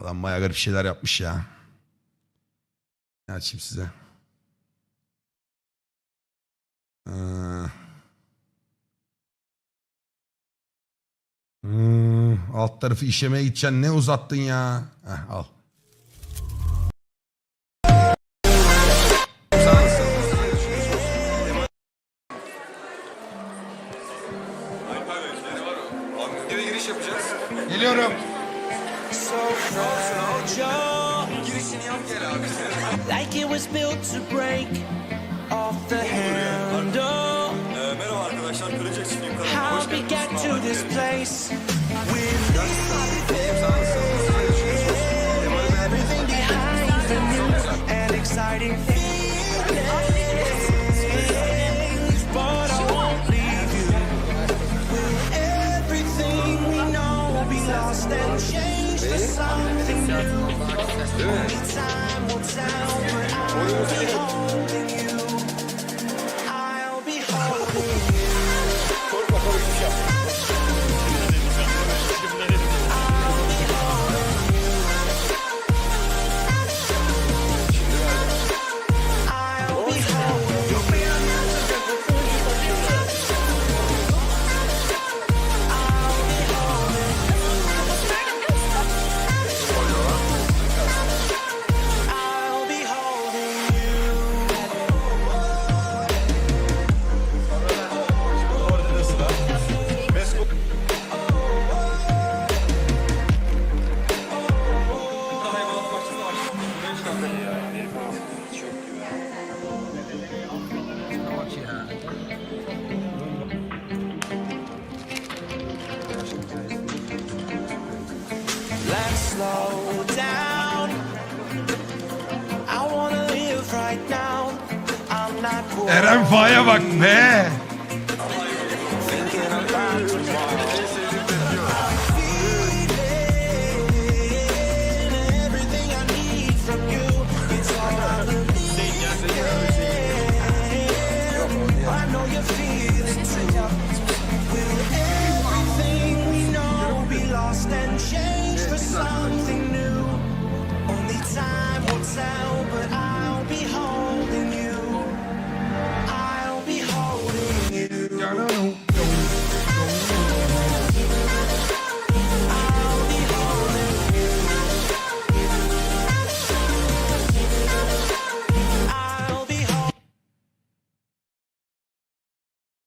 Adam bayağı garip şeyler yapmış ya. Ne açayım size? Ee, hmm, alt tarafı işemeye gideceksin. Ne uzattın ya? Heh, al. Eve gel abi. like it was built to break off the handle. How we get to this place with everything behind the new and exciting feelings. But I won't leave you. Will everything we know be lost and changed for something new? Only slow down. I wanna live right now. I'm not Eren Fa'ya bak be.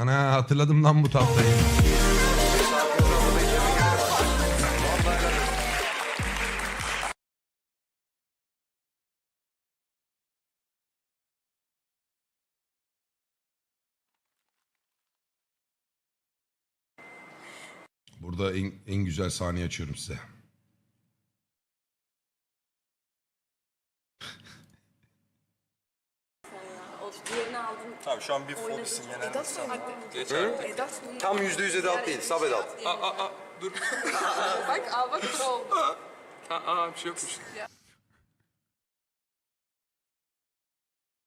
Ana hatırladım lan bu tahtayı. Burada en, en güzel sahneyi açıyorum size. Diğerini aldım. Tamam şu an bir fobisin genel. Edat mı? Geç abi. Edat mı? Tam yüzde yüz edat değil, sab edat. Aa, aa, aa, dur. Bak al bak ne oldu. Aa, aa, bir şey yokmuş.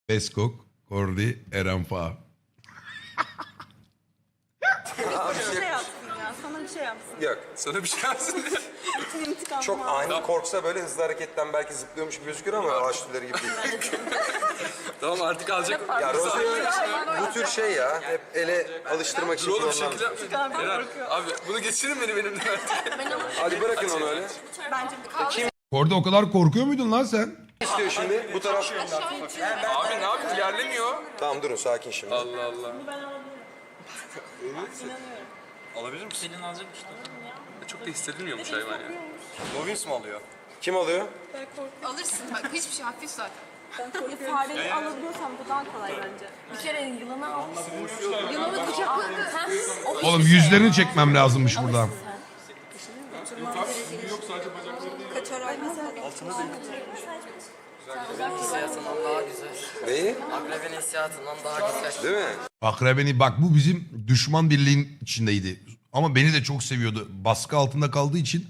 Beskok, Kordi, Eren Fa. Bir şey yapsın ya. Sana bir şey yapsın. Yok. Sana bir şey intikamını Çok ani korksa böyle hızlı hareketten belki zıplıyormuş gibi gözükür ama ağaç tüyleri gibi değil. Tamam artık alacak. ya Rosie bu tür şey ya, hep ele alıştırmak için Oğlum bir kullanılan. şekilde yapmayın. Eren, abi bunu geçirin beni benimle artık. Hadi bırakın onu öyle. Bence bir Kordi o kadar korkuyor muydun lan sen? Ne istiyor şimdi? Bu taraf. Abi ne yapayım ilerlemiyor. Tamam durun sakin şimdi. Allah Allah. Alabilir misin? Senin alacak işte. Çok da hissedilmiyormuş hayvan ya. Lovins mi alıyor? Kim alıyor? Alırsın bak hiçbir şey hafif zaten. fareyi alabiliyorsam bu daha kolay bence. Bir kere yılanı al. Yılanı kucakladı. Oğlum şey yüzlerini çekmem lazımmış burada. Kaç ay hissiyatından daha güzel. Neyi? Akrebin hissiyatından daha güzel. Değil mi? Akrebeni bak bu bizim düşman birliğin içindeydi. Ama beni de çok seviyordu. Baskı altında kaldığı için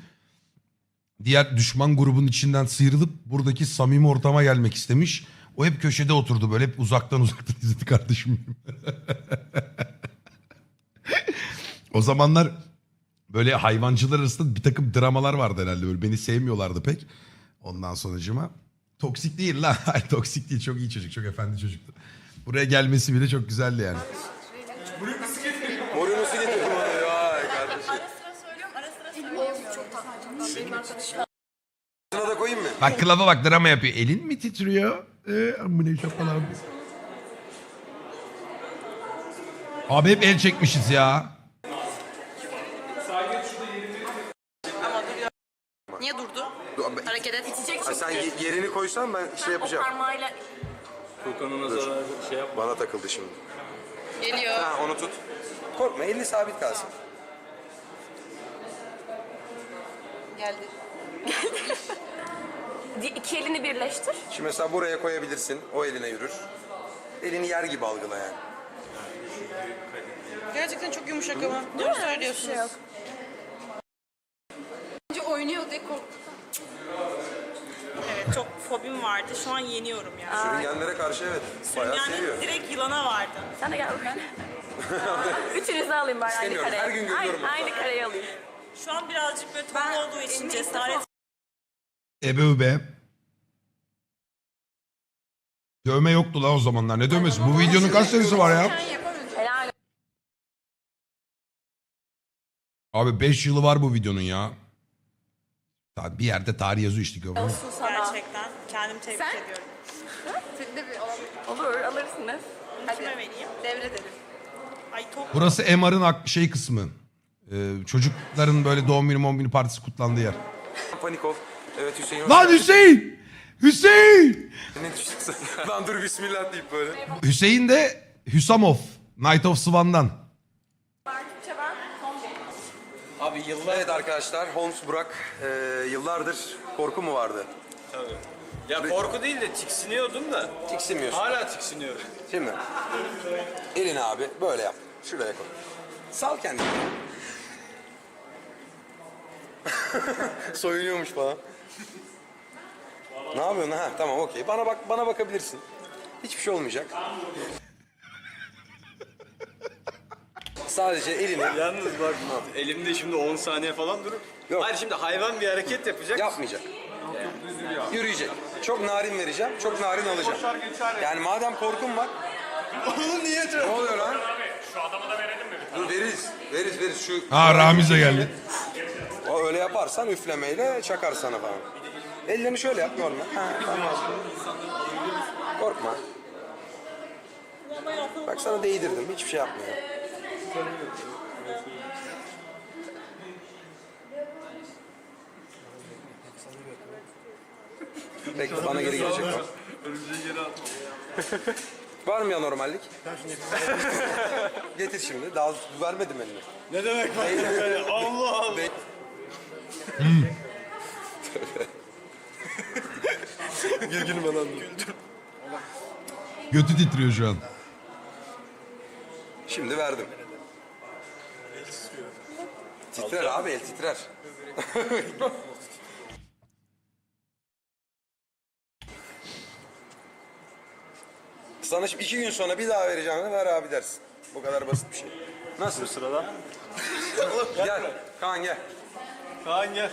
diğer düşman grubun içinden sıyrılıp buradaki samimi ortama gelmek istemiş. O hep köşede oturdu böyle hep uzaktan uzaktan izledi kardeşim o zamanlar böyle hayvancılar arasında bir takım dramalar vardı herhalde. Böyle beni sevmiyorlardı pek. Ondan sonracıma. Toksik değil lan. Hayır, toksik değil. Çok iyi çocuk. Çok efendi çocuktu. Buraya gelmesi bile çok güzeldi yani. Getirdim onu. Vay kardeşim. Şuna da koyayım mı? Bak klaba bak drama yapıyor. Elin mi titriyor? Ee, amına şapalar. Abi hep el çekmişiz ya. Niye durdu? Dur, ben- Hareket et. İçecek Ha, sen ye- yerini koysan ben şey yapacağım. Parmağıyla Furkan'ın zararı şey yap. Bana takıldı şimdi. geliyor. Ha onu tut. Korkma elini sabit kalsın. Geldi. İki elini birleştir. Şimdi mesela buraya koyabilirsin. O eline yürür. Elini yer gibi algıla yani. Gerçekten çok yumuşak ama. Doğru söylüyorsun. Şey yok. Önce oynuyor diye korktum. Evet çok fobim vardı. Şu an yeniyorum yani. Sürüngenlere karşı evet. Bayağı yani seviyor. direkt yılana vardı. Sen de gel bakalım. Üçünüzü alayım ben aynı İstemiyorum, kareye. her gün görüyorum Aynı, aynı kareye alayım. Şu an birazcık böyle tatlı olduğu için cesaret Ebe ube. Dövme yoktu lan o zamanlar. Ne dövmesi? Bu videonun kaç senesi var ya? Helal Abi 5 yılı var bu videonun ya. Tabii Bir yerde tarih yazıyor işte olsun sana. Kendimi tebrik Sen? ediyorum. Senin de bir olabilir. Olur alırsınız. Kime vereyim? Devredelim. Ay top. Burası MR'ın ak- şey kısmı. Ee, çocukların böyle doğum günü mom günü partisi kutlandığı yer. Panikov. Evet Hüseyin. Lan. Hüseyin! Hüseyin! Ne Lan dur bismillah deyip böyle. Hüseyin de Hüsamov. Night of Swan'dan. Abi yıllar Evet arkadaşlar Holmes Burak e, yıllardır korku mu vardı? tabii. Ya korku değil de tiksiniyordum da. Tiksinmiyorsun. Hala tiksiniyorum. Şimdi elini abi böyle yap. Şuraya koy. Sal kendini. Soyunuyormuş falan. ne yapıyorsun ha? Tamam okey. Bana bak bana bakabilirsin. Hiçbir şey olmayacak. Sadece elini Yalnız bak elimde şimdi 10 saniye falan durur. Yok. Hayır şimdi hayvan bir hareket yapacak. yapmayacak. Yürüyecek. Çok narin vereceğim. Çok narin alacağım. Yani madem korkum var. Oğlum niye Ne oluyor lan? Şu adama da verelim mi? Dur veririz. Veririz veririz. Şu Ha Ramiz de geldi. O öyle yaparsan üflemeyle çakar sana falan. Ellerini şöyle yap normal. Ha, tamam. Korkma. Bak sana değdirdim. Hiçbir şey yapmıyor. Bekle bana geri gelecek o. Var mı ya normallik? Getir şimdi. Daha vermedim elini. Ne demek böyle Allah Allah. Girgin bana Götü titriyor şu an. Şimdi verdim. Titrer abi el titrer. Sana şimdi iki gün sonra bir daha vereceğim ver abi dersin. Bu kadar basit bir şey. Nasıl? Sırada. Gel Kaan gel. Kaan gel.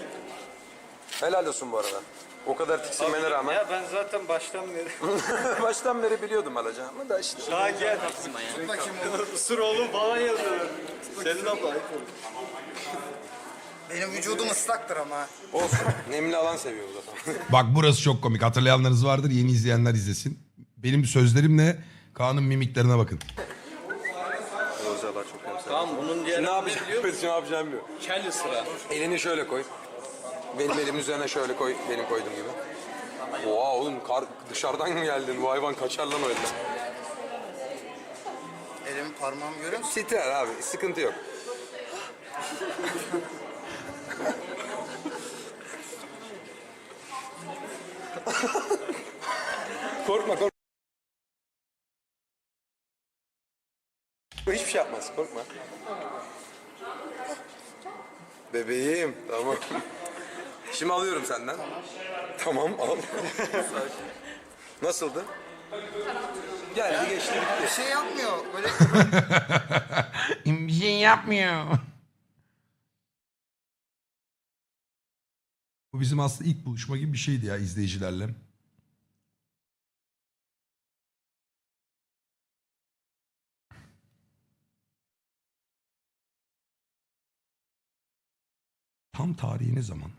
Helal olsun bu arada. O kadar tiksinmene rağmen. Ya ben zaten baştan beri. Baştan beri biliyordum alacağımı da işte. Kaan gel. Isır oğlum falan yazıyor. Senin abla. Benim vücudum ıslaktır ama. Olsun. Nemli alan seviyor bu zaten. Bak burası çok komik. Hatırlayanlarınız vardır. Yeni izleyenler izlesin. Benim sözlerimle Kaan'ın mimiklerine bakın. Rozalar çok önemli. Tamam bunun diğer Ne yapacağım? Ne yapacağım biliyor. Kel ısıra. Elini şöyle koy. Benim elimin üzerine şöyle koy, benim koyduğum gibi. Oha oğlum kar, dışarıdan mı geldin? Bu hayvan kaçar lan o elden. Elimin parmağımı görüyor musun? Titrer abi, sıkıntı yok. korkma korkma. hiçbir şey yapmaz. Korkma. Bebeğim. Tamam. Şimdi alıyorum senden. Tamam al. Nasıldı? Geldi geçti Bir şey yapmıyor. Böyle Bir şey yapmıyor. Bu bizim aslında ilk buluşma gibi bir şeydi ya izleyicilerle. Tam tarihi ne zaman?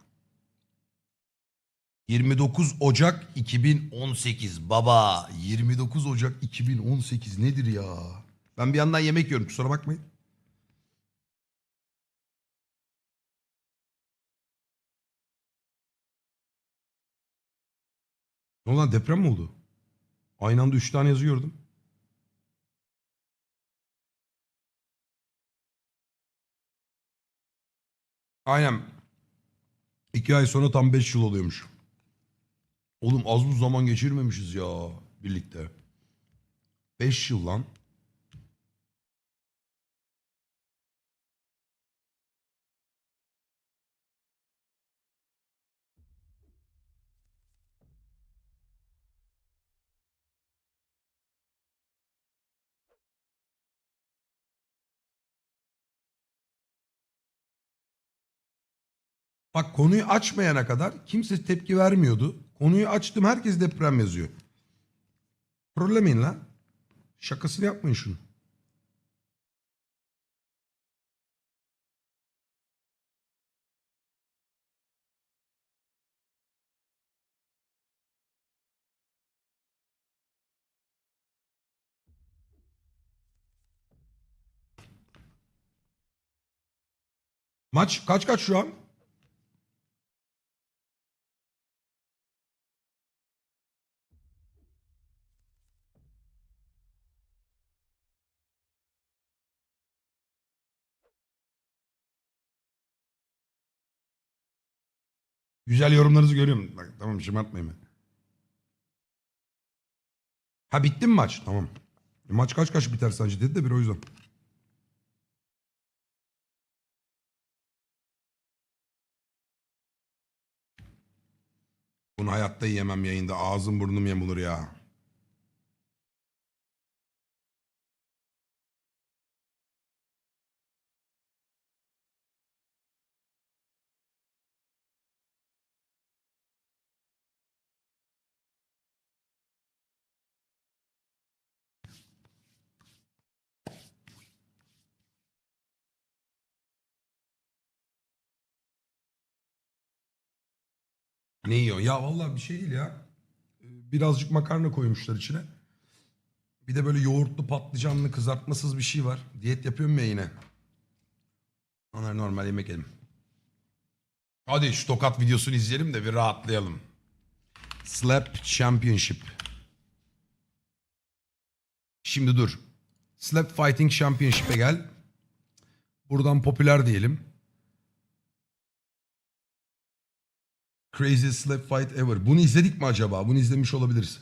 29 Ocak 2018 baba 29 Ocak 2018 nedir ya? Ben bir yandan yemek yiyorum kusura bakmayın. Ne oldu lan deprem mi oldu? Aynı anda 3 tane yazı gördüm. Aynen. 2 ay sonra tam 5 yıl oluyormuş. Oğlum az bu zaman geçirmemişiz ya birlikte. 5 yıl lan. Bak konuyu açmayana kadar kimse tepki vermiyordu. Konuyu açtım herkes deprem yazıyor. Trollemeyin lan. Şakasını yapmayın şunu. Maç kaç kaç şu an? Güzel yorumlarınızı görüyorum. Bak, tamam şımartmayın beni. Ha bitti mi maç? Tamam. E, maç kaç kaç biter sence dedi de bir o yüzden. Bunu hayatta yiyemem yayında. Ağzım burnum yamulur ya. Ne yiyor? Ya vallahi bir şey değil ya. Ee, Birazcık makarna koymuşlar içine. Bir de böyle yoğurtlu patlıcanlı kızartmasız bir şey var. Diyet yapıyorum ya yine. Onlar normal yemek yedim. Hadi şu tokat videosunu izleyelim de bir rahatlayalım. Slap Championship. Şimdi dur. Slap Fighting Championship'e gel. Buradan popüler diyelim. Crazy Slap Fight Ever. Bunu izledik mi acaba? Bunu izlemiş olabiliriz.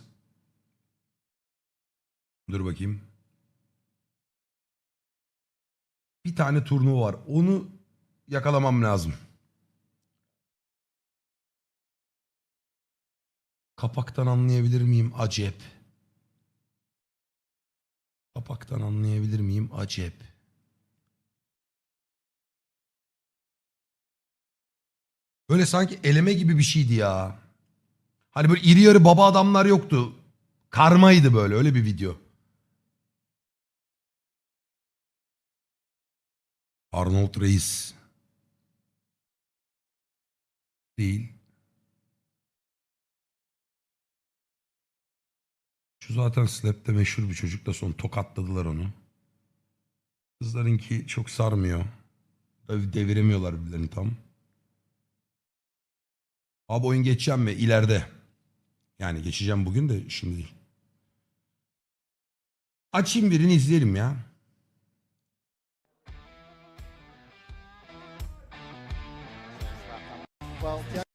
Dur bakayım. Bir tane turnuva var. Onu yakalamam lazım. Kapaktan anlayabilir miyim? Acep. Kapaktan anlayabilir miyim? Acep. Böyle sanki eleme gibi bir şeydi ya. Hani böyle iri yarı baba adamlar yoktu. Karmaydı böyle öyle bir video. Arnold Reis. Değil. Şu zaten Slap'te meşhur bir çocuk da son tokatladılar onu. Kızlarınki çok sarmıyor. Tabii deviremiyorlar birbirlerini tam. Abi oyun geçeceğim mi? İleride. Yani geçeceğim bugün de şimdi değil. Açayım birini izleyelim ya.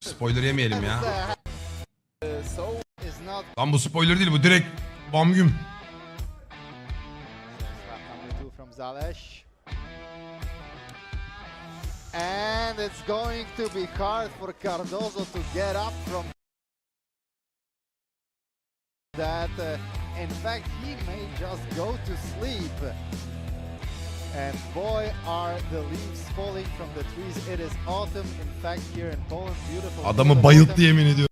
Spoiler yemeyelim ya. Lan bu spoiler değil bu direkt bam güm. And it's going to be hard for Cardozo to get up from that. Uh, in fact, he may just go to sleep. And boy, are the leaves falling from the trees. It is autumn. In fact, here in Poland, beautiful. Adamı bayılttı yemin ediyorum.